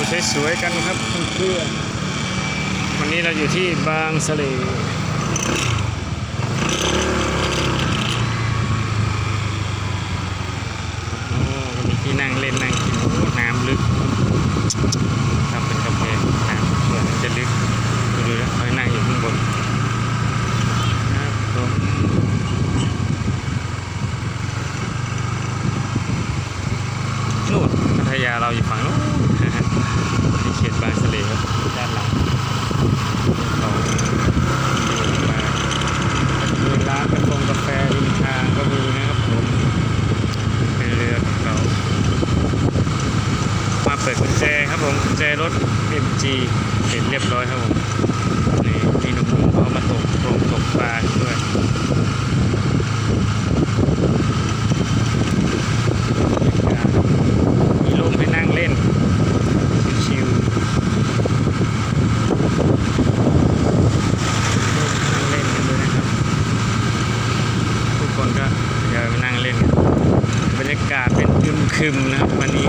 สวยๆกันครับเพื่อนๆวันนี้เราอยู่ที่บางสะเลโอ้ก็มีที่นั่งเล่นนั่งกินน้ำลึกทำเป็นกาแฟน้ำเหมือนจะลึกดูแล้วเขาให้นั่งอยู่ข้างบนครับผมนู่นพัทยาเราอยู่ฝั่งนู้นนะฮะที่เขตบางสะเลครับด้านหลังเรามาดูร้านกาแฟกาแฟริมทางก็มีนะครับผมเป็นเรือของเรา มาเปิดกุญแจครับผมกุญแจรถ MG เสร็จเรียบร้อยครับผมนี่มีหนุ่มๆเขามาตกตรงตกปลาด้วยมีลมให้นั่งเล่น ชิวๆนั่งเล่นกันด้วยนะครับ ทุกคนก็อยากมานั่งเล่นกันบรรยากาศเป็น คึมคึมๆนะครับวันนี้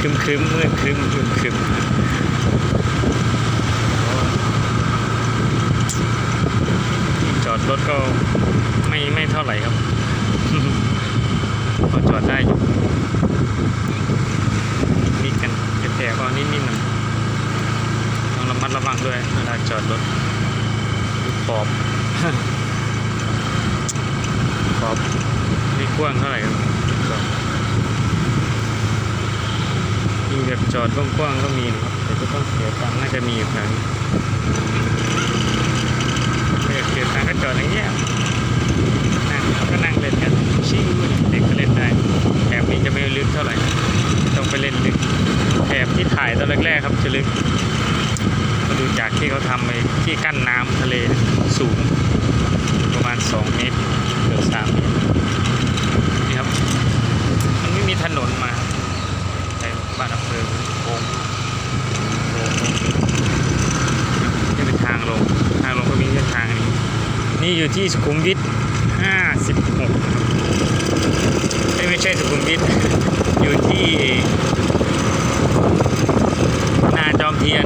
คึมคึมๆมืดครึมคึมคึมจอดรถก็ไม่ไม่เท่าไหร่ครับพอจอดได้อยู่นิดกันแต่ก็นิดนิดๆหน่อยต้องระมัดระวังด้วยเวลาจอดรถขอบขอบไม่กว้างเท่าไหร่ครับขอบมี แบบจอดกว้างๆก็มีนะครับแต่ก็ต้องเสียตังค์น่าจะมีอยู่แถวนี้ไม่อเสียตังค์ก็จอดอย่างเงี้ยนั่งก็นั่งเล่นกันชิวเด็กก็เล่นได้แถบนี้จะไม่ลึกเท่าไหร่ต้องไปเล่นลึกแถบที่ถ่ายตอนแรกๆครับจะลึกมาดูจากที่เขาทำไปที่กั้นน้ำทะเลสูง ประมาณ 2 เมตรเกือบ3เมตรนี่ครับ มันไม่มีถนนมาในบ้านอำเภอโค้งโค้งนี่เป็นทางลง ทางลงก็มีเส้นทางนี้ นี่อยู่ที่สุขุมวิท56ไม่ใช่สุขุมวิทอยู่ที่นาจอมเทียน